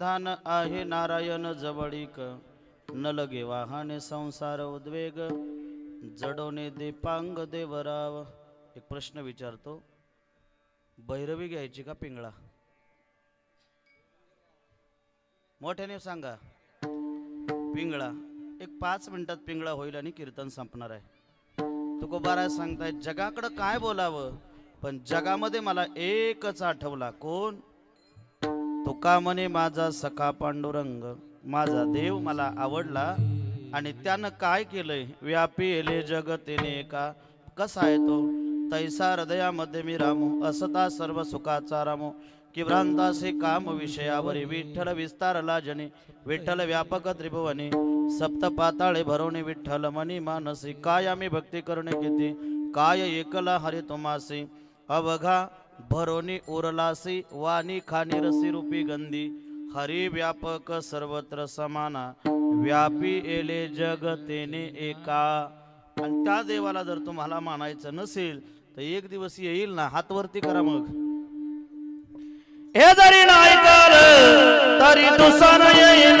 स्थान आहे नारायण जवळीक. न लगे वाहने संसार उद्वेग. जडोने दीपांग देवराव. एक प्रश्न विचारतो. भैरवी घ्यायची का पिंगळा? मोठ्याने सांगा. पिंगळा. एक पाच मिनिटात पिंगळा होईल आणि कीर्तन संपणार आहे. तुकोबारा सांगताय जगाकडं काय बोलावं? पण जगामध्ये मला एकच आठवला. कोण? कामने म्हणे माझा सखा पांडुरंग. माझा देव मला आवडला आणि त्यानं काय केलंय? व्यापी येले जगतेने का कसा आहे तो? तैसा हृदयामध्ये मी रामो असता सर्व सुखाचा रामो. कि भ्रांतासे काम विषयावरी विठ्ठल विस्तारला जने. विठ्ठल व्यापक त्रिभुवने. सप्त पाताळे भरवणे विठ्ठल मनी मानसी. काय आम्ही भक्ती करणे किती? काय एकला हरे तुम्हासी अवघा भरोनी उरलासी वाणी खानी रसी रूपी गंधी हरी व्यापक सर्वत्र समाना व्यापी एले जग तेने एका. आणि त्या देवाला जर तुम्हाला मानायचं नसेल तर एक दिवस येईल ना हात वरती करा मग. हे जरी नाही तरी दुसरं येईल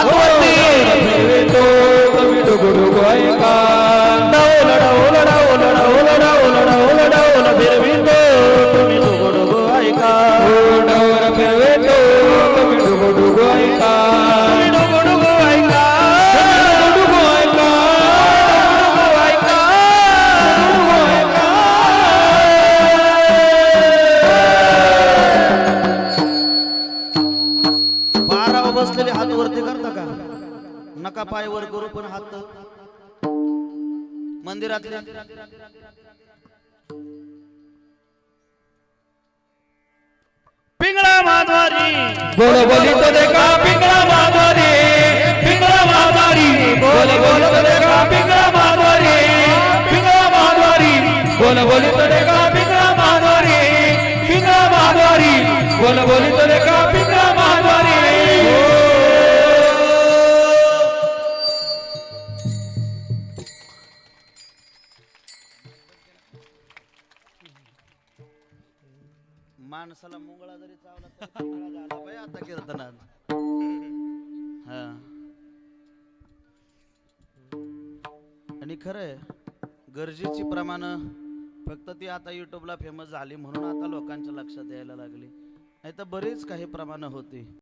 ಭಾಗವಹಿಸಿ बसलेले हात वरती करता का नका पाय वर करू पण हात मंदिरातले पिंगळा माधवारी बोल बोली तो देखा पिंगला माधवारी पिंगला माधवारी बोल बोल तो देखा पिंगला माधवारी पिंगला माधवारी बोल बोली तो देखा पिंगला माधवारी पिंगला माधवारी बोल बोली तो देखा पिंगला माणसाला मुंगळा जरी चावला तरी झाला. बाई आता कीर्तनात हा. आणि खरंय गरजेची प्रमाण फक्त ती आता युट्यूबला फेमस झाली म्हणून आता लोकांच्या लक्षात यायला लागली. नाही तर बरीच काही प्रमाण होती.